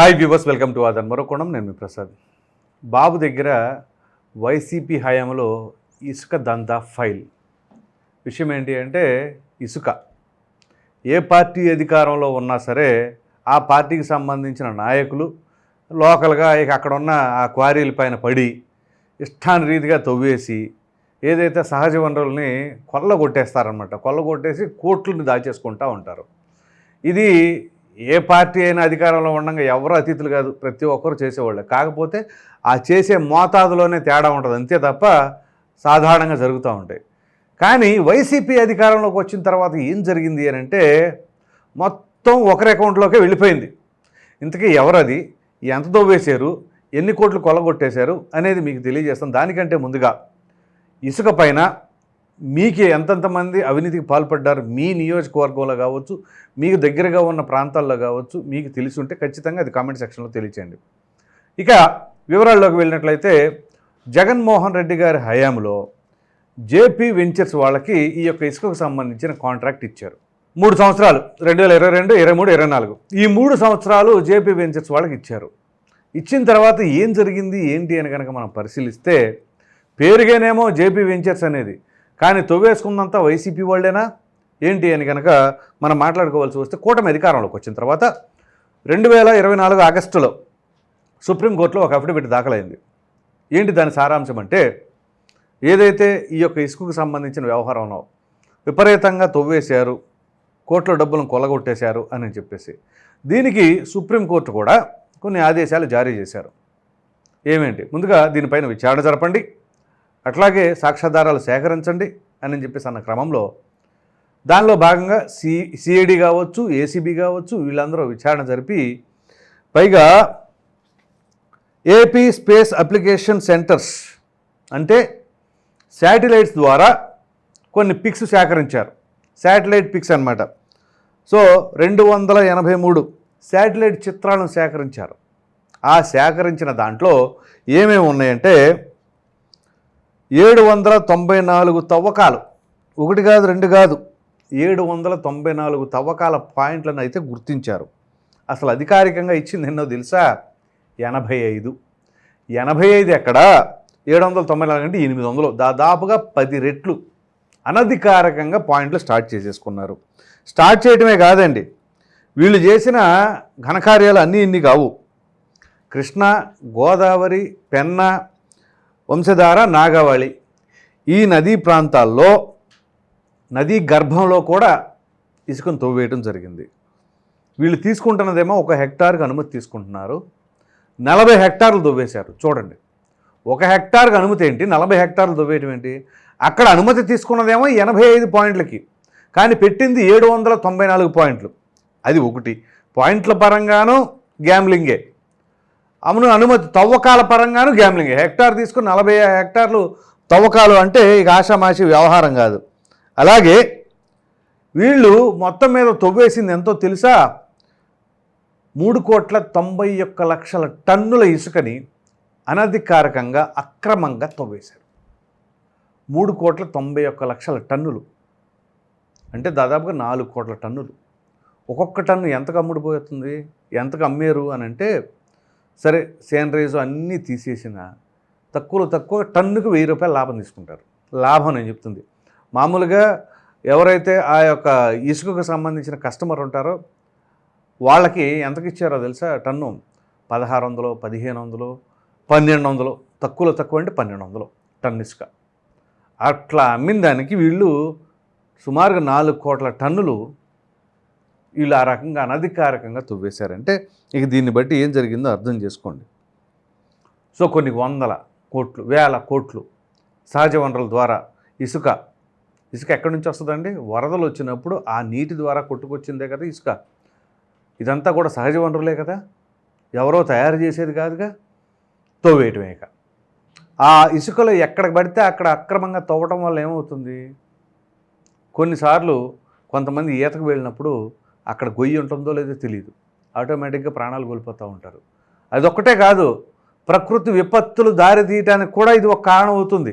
Hi viewers welcome to Aadhan మరొకోణం నేను మీ ప్రసాద్. బాబు దగ్గర వైసీపీ హయాంలో ఇసుక దందా ఫైల్. విషయం ఏంటి అంటే ఇసుక. ఏ పార్టీ అధికారంలో ఉన్నా సరే ఆ పార్టీకి సంబంధించిన నాయకులు లోకల్గా ఇక అక్కడ ఉన్న ఆ క్వారీల పైన పడి ఇష్టాన్ని రీతిగా తవ్వేసి ఏదైతే సహజ వనరుల్ని కొల్లగొట్టేస్తారనమాట కొల్లగొట్టేసి కోట్లని దాచేసుకుంటూ ఉంటారు. ఇది ఏ పార్టీ అయినా అధికారంలో ఉండగా ఎవరు అతిథులు కాదు ప్రతి ఒక్కరు చేసేవాళ్ళు. కాకపోతే ఆ చేసే మోతాదులోనే తేడా ఉంటుంది. అంతే తప్ప సాధారణంగా జరుగుతూ ఉంటాయి. కానీ వైసీపీ అధికారంలోకి వచ్చిన తర్వాత ఏం జరిగింది అని అంటే మొత్తం ఒకరి అకౌంట్లోకే వెళ్ళిపోయింది. ఇంతకీ ఎవరది? ఎంత దొవ్వేశారు? ఎన్ని కోట్లు కొలగొట్టేశారు అనేది మీకు తెలియజేస్తాం దానికంటే ముందుగా ఇసుక పైన మీకు ఎంతెంతమంది అవినీతికి పాల్పడ్డారు మీ నియోజకవర్గంలో కావచ్చు మీకు దగ్గరగా ఉన్న ప్రాంతాల్లో కావచ్చు మీకు తెలిసి ఉంటే ఖచ్చితంగా అది కామెంట్ సెక్షన్లో తెలియచేయండి. ఇక వివరాల్లోకి వెళ్ళినట్లయితే జగన్మోహన్ రెడ్డి గారి హయాంలో జేపీ వెంచర్స్ వాళ్ళకి ఈ యొక్క ఇసుకకు సంబంధించిన కాంట్రాక్ట్ ఇచ్చారు. మూడు సంవత్సరాలు రెండు వేల ఇరవై రెండు ఇరవై మూడు ఇరవై నాలుగు. ఈ మూడు సంవత్సరాలు జేపీ వెంచర్స్ వాళ్ళకి ఇచ్చారు. ఇచ్చిన తర్వాత ఏం జరిగింది ఏంటి అని కనుక మనం పరిశీలిస్తే పేరుగానేమో జేపీ వెంచర్స్ అనేది కానీ తొవ్వేసుకున్నంత వైసీపీ వాళ్ళేనా? ఏంటి అని కనుక మనం మాట్లాడుకోవాల్సి వస్తే కూటమి అధికారంలోకి వచ్చిన తర్వాత రెండు వేల ఇరవై నాలుగు ఆగస్టులో సుప్రీంకోర్టులో ఒక అఫిడవిట్ దాఖలైంది. ఏంటి దాని సారాంశం అంటే ఏదైతే ఈ యొక్క ఇసుకకు సంబంధించిన వ్యవహారంలో విపరీతంగా తొవ్వేశారు కోట్ల డబ్బులను కొలగొట్టేశారు అని చెప్పేసి. దీనికి సుప్రీంకోర్టు కూడా కొన్ని ఆదేశాలు జారీ చేశారు. ఏమేంటి? ముందుగా దీనిపైన విచారణ జరపండి. అట్లాగే సాక్ష్యాధారాలు సేకరించండి అని చెప్పేసి అన్న క్రమంలో దానిలో భాగంగా సి సిఐడి కావచ్చు ఏసీబీ కావచ్చు వీళ్ళందరూ విచారణ జరిపి పైగా ఏపీ స్పేస్ అప్లికేషన్ సెంటర్స్ అంటే శాటిలైట్స్ ద్వారా కొన్ని పిక్స్ సేకరించారు. శాటిలైట్ పిక్స్ అన్నమాట. సో రెండు వందల ఎనభై మూడు శాటిలైట్ చిత్రాలను సేకరించారు. ఆ సేకరించిన దాంట్లో ఏమేమి ఉన్నాయంటే ఏడు వందల తొంభై నాలుగు తవ్వకాలు. ఒకటి కాదు రెండు కాదు. ఏడు వందల తొంభై నాలుగు తవ్వకాల పాయింట్లను అయితే గుర్తించారు. అసలు అధికారికంగా ఇచ్చింది ఎన్నో తెలుసా? ఎనభై ఐదు. ఎనభై ఐదు ఎక్కడ? ఏడు వందల తొంభై నాలుగు అంటే ఎనిమిది వందలు దాదాపుగా పది రెట్లు అనధికారికంగా పాయింట్లు స్టార్ట్ చేసేసుకున్నారు. స్టార్ట్ చేయటమే కాదండి. వీళ్ళు చేసిన ఘనకార్యాలు అన్నీ ఇన్ని కావు. కృష్ణ గోదావరి పెన్న వంశధార నాగావళి. ఈ నదీ ప్రాంతాల్లో నదీ గర్భంలో కూడా ఇసుకను తవ్వేయటం జరిగింది. వీళ్ళు తీసుకుంటున్నదేమో ఒక హెక్టార్కి అనుమతి తీసుకుంటున్నారు. నలభై హెక్టార్లు దువ్వేశారు చూడండి. ఒక హెక్టార్కి అనుమతి ఏంటి? నలభై హెక్టార్లు దువ్వేయటం ఏంటి? అక్కడ అనుమతి తీసుకున్నదేమో ఎనభై ఐదు పాయింట్లకి. కానీ పెట్టింది ఏడు వందల తొంభై నాలుగు పాయింట్లు. అది ఒకటి. పాయింట్ల పరంగాను గ్యామ్లింగే అమను అనుమతి తవ్వకాల పరంగాను గ్యామ్లింగ్ హెక్టార్ తీసుకుని నలభై హెక్టార్లు తవ్వకాలు అంటే ఇక ఆషామాషి వ్యవహారం కాదు. అలాగే వీళ్ళు మొత్తం మీద తవ్వేసింది ఎంతో తెలుసా? మూడు కోట్ల తొంభై ఒక్క లక్షల టన్నుల ఇసుకని అనధికారికంగా అక్రమంగా తవ్వేశారు. మూడు కోట్ల తొంభై ఒక్క లక్షల టన్నులు. అంటే దాదాపుగా నాలుగు కోట్ల టన్నులు. ఒక్కొక్క టన్ను ఎంతకు అమ్ముడుపోతుంది? ఎంతకు అమ్మారు అని అంటే సరే సేనరైజ్ అన్నీ తీసేసిన తక్కువలో తక్కువ టన్నుకు వెయ్యి రూపాయలు లాభం తీసుకుంటారు. లాభం నేను చెప్తుంది. మామూలుగా ఎవరైతే ఆ యొక్క ఇసుకకు సంబంధించిన కస్టమర్ ఉంటారో వాళ్ళకి ఎంతకి ఇచ్చారో తెలుసా? టన్ను పదహారు వందలు పదిహేను వందలు పన్నెండు వందలు. తక్కువలో తక్కువ అంటే పన్నెండు వందలు టన్ను ఇసుక. అట్లా అమ్మిన దానికి వీళ్ళు సుమారుగా నాలుగు కోట్ల టన్నులు వీళ్ళు ఆ రకంగా అనధికారికంగా తవ్వేశారంటే ఇక దీన్ని బట్టి ఏం జరిగిందో అర్థం చేసుకోండి. సో కొన్ని వందల కోట్లు వేల కోట్లు సహజ వనరుల ద్వారా ఇసుక ఇసుక ఎక్కడి నుంచి వస్తుందండి? వరదలు వచ్చినప్పుడు ఆ నీటి ద్వారా కొట్టుకొచ్చిందే కదా ఇసుక. ఇదంతా కూడా సహజ వనరులే కదా? ఎవరో తయారు చేసేది కాదుగా? తోవేయటమే ఇక. ఆ ఇసుకలో ఎక్కడ పడితే అక్కడ అక్రమంగా తవ్వటం వల్ల ఏమవుతుంది? కొన్నిసార్లు కొంతమంది ఈతకు వెళ్ళినప్పుడు అక్కడ గొయ్యి ఉంటుందో లేదో తెలియదు ఆటోమేటిక్గా ప్రాణాలు కోల్పోతూ ఉంటారు. అదొక్కటే కాదు ప్రకృతి విపత్తులు దారి తీయటానికి కూడా ఇది ఒక కారణం అవుతుంది.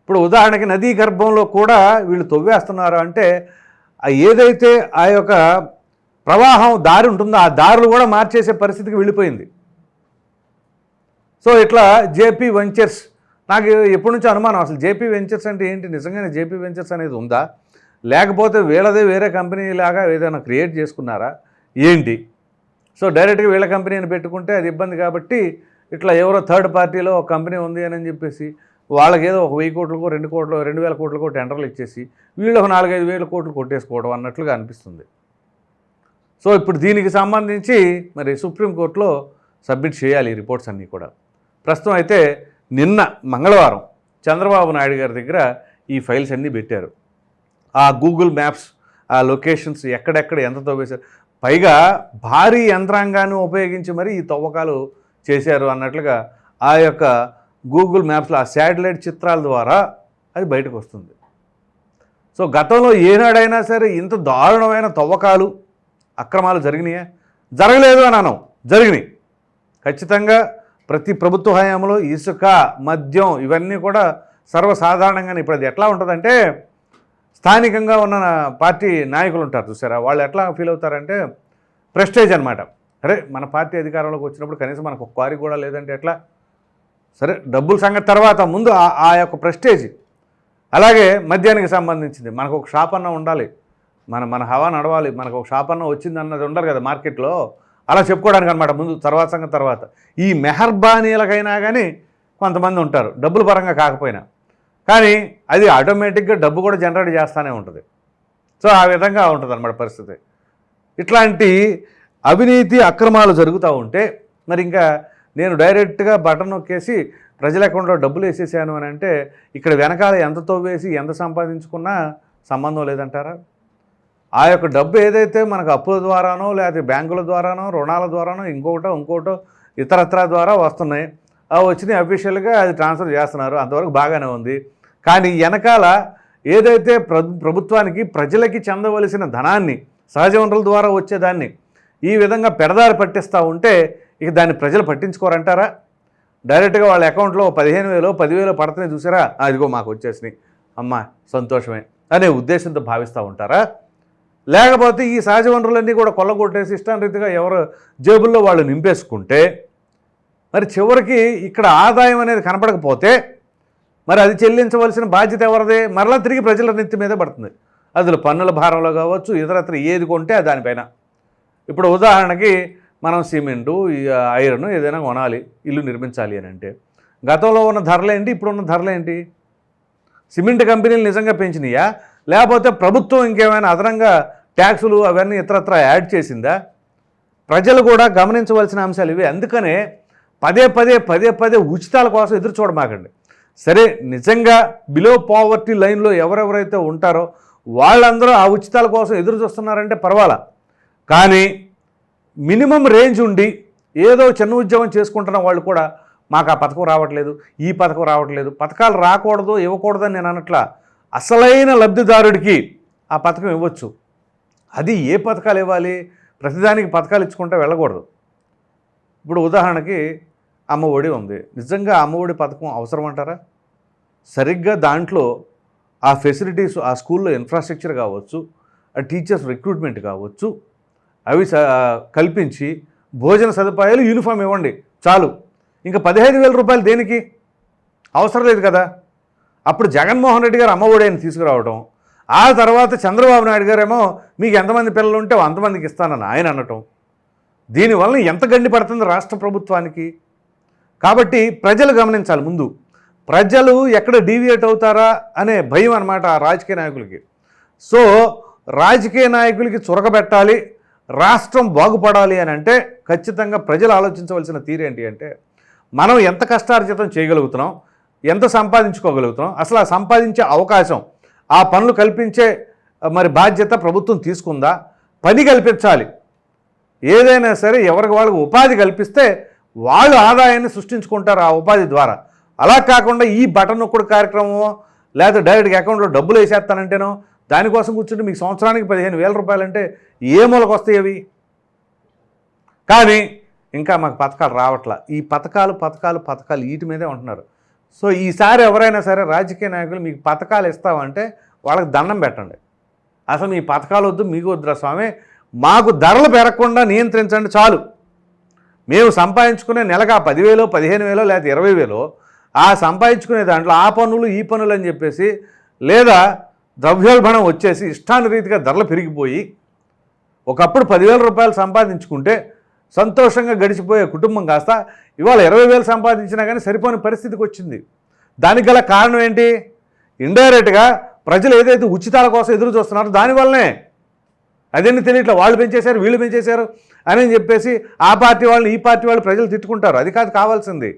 ఇప్పుడు ఉదాహరణకి నదీ గర్భంలో కూడా వీళ్ళు తవ్వేస్తున్నారు అంటే ఏదైతే ఆ యొక్క ప్రవాహం దారి ఉంటుందో ఆ దారులు కూడా మార్చేసే పరిస్థితికి వెళ్ళిపోయింది. సో ఇట్లా జేపీ వెంచర్స్ నాకు ఎప్పటి నుంచో అనుమానం అసలు జేపీ వెంచర్స్ అంటే ఏంటి? నిజంగానే జేపీ వెంచర్స్ అనేది ఉందా? లేకపోతే వీళ్ళదే వేరే కంపెనీ లాగా ఏదైనా క్రియేట్ చేసుకున్నారా? ఏంటి? సో డైరెక్ట్గా వీళ్ళ కంపెనీని పెట్టుకుంటే అది ఇబ్బంది కాబట్టి ఇట్లా ఎవరో థర్డ్ పార్టీలో ఒక కంపెనీ ఉంది అని చెప్పేసి వాళ్ళకి ఏదో ఒక వెయ్యి కోట్లకు రెండు కోట్లు రెండు వేల కోట్లకు టెండర్లు ఇచ్చేసి వీళ్ళు ఒక నాలుగైదు వేల కోట్లు కొట్టేసుకోవడం అన్నట్లుగా అనిపిస్తుంది. సో ఇప్పుడు దీనికి సంబంధించి మరి సుప్రీంకోర్టులో సబ్మిట్ చేయాలి రిపోర్ట్స్ అన్నీ కూడా. ప్రస్తుతం అయితే నిన్న మంగళవారం చంద్రబాబు నాయుడు గారి దగ్గర ఈ ఫైల్స్ అన్నీ పెట్టారు. ఆ గూగుల్ మ్యాప్స్ ఆ లొకేషన్స్ ఎక్కడెక్కడ ఎంత తవ్వేశారు. పైగా భారీ యంత్రాంగాన్ని ఉపయోగించి మరి ఈ తవ్వకాలు చేశారు అన్నట్లుగా ఆ యొక్క గూగుల్ మ్యాప్స్లో ఆ శాటిలైట్ చిత్రాల ద్వారా అది బయటకు వస్తుంది. సో గతంలో ఏనాడైనా సరే ఇంత దారుణమైన తవ్వకాలు అక్రమాలు జరిగినాయా? జరగలేదు అని అనం జరిగినాయి. ఖచ్చితంగా ప్రతి ప్రభుత్వ హయాంలో ఇసుక మద్యం ఇవన్నీ కూడా సర్వసాధారణంగానే. ఇప్పుడు అది ఎట్లా ఉంటుందంటే స్థానికంగా ఉన్న పార్టీ నాయకులు ఉంటారు చూసారా? వాళ్ళు ఎట్లా ఫీల్ అవుతారంటే ప్రెస్టేజ్ అనమాట అరే మన పార్టీ అధికారంలోకి వచ్చినప్పుడు కనీసం మనకు ఒక క్వారీ కూడా లేదంటే ఎట్లా? సరే డబ్బుల సంగతి తర్వాత ముందు ఆ యొక్క ప్రెస్టేజ్. అలాగే మద్యానికి సంబంధించింది. మనకు ఒక షాప్ అన్న ఉండాలి. మన మన హవా నడవాలి. మనకు ఒక షాప్ అన్న వచ్చింది అన్నది ఉండరు కదా మార్కెట్లో. అలా చెప్పుకోవడానికి అనమాట ముందు తర్వాత సంగతి తర్వాత. ఈ మెహర్బానీలకైనా కానీ కొంతమంది ఉంటారు. డబ్బుల పరంగా కాకపోయినా. కానీ అది ఆటోమేటిక్గా డబ్బు కూడా జనరేట్ చేస్తూనే ఉంటుంది. సో ఆ విధంగా ఉంటుంది అన్నమాట పరిస్థితి. ఇట్లాంటి అవినీతి అక్రమాలు జరుగుతూ ఉంటే మరి ఇంకా నేను డైరెక్ట్గా బటన్ నొక్కేసి ప్రజల అకౌంట్లో డబ్బులు వేసేసాను అని అంటే ఇక్కడ వెనకాల ఎంత తోవేసి ఎంత సంపాదించుకున్నా సంబంధం లేదంటారా? ఆ యొక్క డబ్బు ఏదైతే మనకు అప్పుల ద్వారానో లేకపోతే బ్యాంకుల ద్వారానో రుణాల ద్వారానో ఇంకొకటో ఇంకోటో ఇతరత్ర ద్వారా వస్తున్నాయి అవి వచ్చినాయి అఫీషియల్గా అది ట్రాన్స్ఫర్ చేస్తున్నారు. అంతవరకు బాగానే ఉంది. కానీ వెనకాల ఏదైతే ప్రభుత్వానికి ప్రజలకి చెందవలసిన ధనాన్ని సహజ వనరుల ద్వారా వచ్చేదాన్ని ఈ విధంగా పెడదారి పట్టిస్తూ ఉంటే ఇక దాన్ని ప్రజలు పట్టించుకోరంటారా? డైరెక్ట్గా వాళ్ళ అకౌంట్లో పదిహేను వేలు పదివేలు పడుతున్నాయి చూసారా? అదిగో మాకు వచ్చేసినాయి. అమ్మా సంతోషమే అనే ఉద్దేశంతో భావిస్తూ ఉంటారా? లేకపోతే ఈ సహజ వనరులన్నీ కూడా కొల్లగొట్టేసి ఇష్టారీతిగా ఎవరు జేబుల్లో వాళ్ళు నింపేసుకుంటే మరి చివరికి ఇక్కడ ఆదాయం అనేది కనపడకపోతే మరి అది చెల్లించవలసిన బాధ్యత ఎవరిదే? మరలా తిరిగి ప్రజల నెత్తి మీద పడుతుంది. అందులో పన్నుల భారంలో కావచ్చు ఇతరత్ర ఏది కొంటే దానిపైన. ఇప్పుడు ఉదాహరణకి మనం సిమెంటు ఐరన్ ఏదైనా కొనాలి ఇల్లు నిర్మించాలి అని అంటే. గతంలో ఉన్న ధరలేంటి ఇప్పుడున్న ధరలేంటి సిమెంట్ కంపెనీలు నిజంగా పెంచినాయా? లేకపోతే ప్రభుత్వం ఇంకేమైనా అదనంగా ట్యాక్సులు అవన్నీ ఇతరత్ర యాడ్ చేసిందా? ప్రజలు కూడా గమనించవలసిన అంశాలు ఇవి. అందుకనే పదే పదే పదే పదే ఉచితాల కోసం ఎదురు చూడమాకండి. సరే నిజంగా బిలో పావర్టీ లైన్లో ఎవరెవరైతే ఉంటారో వాళ్ళందరూ ఆ ఉచితాల కోసం ఎదురు చూస్తున్నారంటే పర్వాలా? కానీ మినిమం రేంజ్ ఉండి ఏదో చిన్న ఉద్యోగం చేసుకుంటున్న వాళ్ళు కూడా మాకు ఆ పథకం రావట్లేదు ఈ పథకం రావట్లేదు పథకాలు రాకూడదు ఇవ్వకూడదని నేను అనట్లా అసలైన లబ్ధిదారుడికి ఆ పథకం ఇవ్వచ్చు. అది ఏ పథకాలు ఇవ్వాలి? ప్రతిదానికి పథకాలు ఇచ్చుకుంటే వెళ్ళకూడదు. ఇప్పుడు ఉదాహరణకి అమ్మ ఒడి ఉంది. నిజంగా అమ్మ ఒడి పథకం అవసరం అంటారా సరిగ్గా దాంట్లో ఆ ఫెసిలిటీస్ ఆ స్కూల్లో ఇన్ఫ్రాస్ట్రక్చర్ కావచ్చు ఆ టీచర్స్ రిక్రూట్మెంట్ కావచ్చు అవి స- కల్పించి భోజన సదుపాయాలు యూనిఫామ్ ఇవ్వండి చాలు. ఇంకా పదిహేను వేల రూపాయలు దేనికి? అవసరం లేదు కదా. అప్పుడు జగన్మోహన్ రెడ్డి గారు అమ్మఒడిని తీసుకురావడం ఆ తర్వాత చంద్రబాబు నాయుడు గారేమో మీకు ఎంతమంది పిల్లలు ఉంటే అంతమందికి ఇస్తానని ఆయన అనటం. దీనివల్ల ఎంత గండి పడుతుంది రాష్ట్ర ప్రభుత్వానికి? కాబట్టి ప్రజలు గమనించాలి ముందు. ప్రజలు ఎక్కడ డీవియేట్ అవుతారా అనే భయం అనమాట ఆ రాజకీయ నాయకులకి. సో రాజకీయ నాయకులకి చురకబెట్టాలి రాష్ట్రం బాగుపడాలి అని అంటే ఖచ్చితంగా ప్రజలు ఆలోచించవలసిన తీరేంటి అంటే మనం ఎంత కష్టార్జితం చేయగలుగుతున్నాం ఎంత సంపాదించుకోగలుగుతున్నాం అసలు ఆ సంపాదించే అవకాశం ఆ పనులు కల్పించే మరి బాధ్యత ప్రభుత్వం తీసుకుందా? పని కల్పించాలి. ఏదైనా సరే ఎవరికి వాళ్ళకి ఉపాధి కల్పిస్తే వాళ్ళు ఆదాయాన్ని సృష్టించుకుంటారు ఆ ఉపాధి ద్వారా. అలా కాకుండా ఈ బటన్ ఒక్కడు కార్యక్రమమో లేదా డైరెక్ట్గా అకౌంట్లో డబ్బులు వేసేస్తానంటేనో దానికోసం కూర్చుంటే మీకు సంవత్సరానికి పదిహేను వేల రూపాయలంటే ఏ మూలకు వస్తాయి అవి? కానీ ఇంకా మాకు పథకాలు రావట్లా. ఈ పథకాలు పథకాలు పథకాలు వీటి మీదే ఉంటున్నారు. సో ఈసారి ఎవరైనా సరే రాజకీయ నాయకులు మీకు పథకాలు ఇస్తామంటే వాళ్ళకి దండం పెట్టండి. అసలు మీ పథకాలు వద్దు మీకు వద్దురా స్వామి. మాకు ధరలు పెరగకుండా నియంత్రించండి చాలు. మేము సంపాదించుకునే నెలగా పదివేలో పదిహేను వేలో లేకపోతే ఇరవై వేలో ఆ సంపాదించుకునే దాంట్లో ఆ పనులు ఈ పనులు అని చెప్పేసి లేదా ద్రవ్యోల్బణం వచ్చేసి ఇష్టానురీతిగా ధరలు పెరిగిపోయి ఒకప్పుడు పదివేల రూపాయలు సంపాదించుకుంటే సంతోషంగా గడిచిపోయే కుటుంబం కాస్త ఇవాళ ఇరవై వేలు సంపాదించినా కానీ సరిపోని పరిస్థితికి వచ్చింది. దానికి గల కారణం ఏంటి? ఇండైరెక్ట్గా ప్రజలు ఏదైతే ఉచితాల కోసం ఎదురు చూస్తున్నారో దానివల్లనే అదేంటి తెలియట్లే వాళ్ళు పెంచేశారు వీళ్ళు పెంచేశారు అని చెప్పేసి ఆ పార్టీ వాళ్ళని ఈ పార్టీ వాళ్ళు ప్రజలు తిట్టుకుంటారు. అది కాదు కావాల్సింది.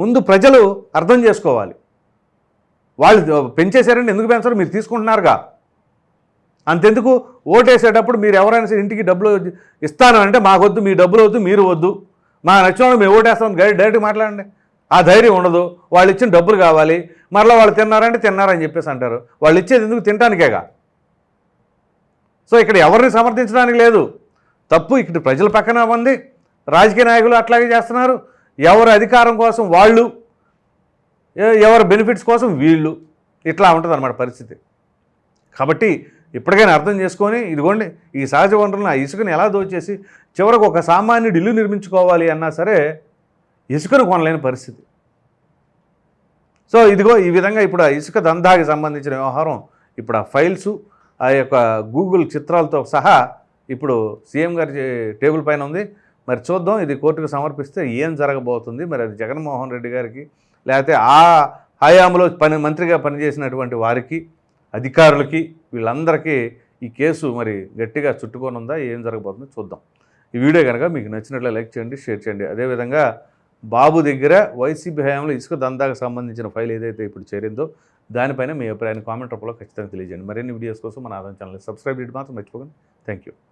ముందు ప్రజలు అర్థం చేసుకోవాలి. వాళ్ళు పెంచేశారంటే ఎందుకు పెంచారు? మీరు తీసుకుంటున్నారుగా. అంతెందుకు? ఓటేసేటప్పుడు మీరు ఎవరైనా సరే ఇంటికి డబ్బులు ఇస్తాను అంటే మాకొద్దు మీ డబ్బులు వద్దు మీరు వద్దు. మా నచ్చిన వాళ్ళు మేము ఓటేస్తాం. గైడ్ డైరెక్ట్గా మాట్లాడండి. ఆ ధైర్యం ఉండదు. వాళ్ళు ఇచ్చిన డబ్బులు కావాలి. మరలా వాళ్ళు తిన్నారంటే తిన్నారని చెప్పేసి అంటారు. వాళ్ళు ఇచ్చేది ఎందుకు? తినడానికేగా సో ఇక్కడ ఎవరిని సమర్థించడానికి లేదు. తప్పు ఇక్కడ ప్రజల పక్కన ఉంది. రాజకీయ నాయకులు అట్లాగే చేస్తున్నారు. ఎవరి అధికారం కోసం వాళ్ళు ఎవరి బెనిఫిట్స్ కోసం వీళ్ళు. ఇట్లా ఉంటుంది అన్నమాట పరిస్థితి. కాబట్టి ఇప్పటికైనా అర్థం చేసుకొని ఇదిగోండి ఈ సహజ వనరులను ఆ ఇసుకను ఎలా దోచేసి చివరకు ఒక సామాన్యుడు ఇల్లు నిర్మించుకోవాలి అన్నా సరే ఇసుకను కొనలేని పరిస్థితి. సో ఇదిగో ఈ విధంగా ఇప్పుడు ఆ ఇసుక దందాకి సంబంధించిన వ్యవహారం ఇప్పుడు ఆ ఫైల్స్ ఆ యొక్క గూగుల్ చిత్రాలతో సహా ఇప్పుడు సీఎం గారి టేబుల్ పైన ఉంది. మరి చూద్దాం. ఇది కోర్టుకు సమర్పిస్తే ఏం జరగబోతుంది? మరి అది జగన్మోహన్ రెడ్డి గారికి లేకపోతే ఆ హయాంలో పని మంత్రిగా పనిచేసినటువంటి వారికి అధికారులకి వీళ్ళందరికీ ఈ కేసు మరి గట్టిగా చుట్టుకొని ఉందా ఏం జరగబోతుందో? చూద్దాం. ఈ వీడియో కనుక మీకు నచ్చినట్లు లైక్ చేయండి షేర్ చేయండి. అదేవిధంగా బాబు దగ్గర వైసీపీ హయాంలో ఇసుక దందాకు సంబంధించిన ఫైల్ ఏదైతే ఇప్పుడు చేరిందో దానిపైన మీ అభిప్రాయాన్ని కామెంట్ రూపంలో ఖచ్చితంగా తెలియజేయండి. మరిన్ని వీడియోస్ కోసం మన ఆదాయం ఛానల్ సబ్స్క్రైబ్ చేయడం మాత్రం మర్చిపోకండి. Thank you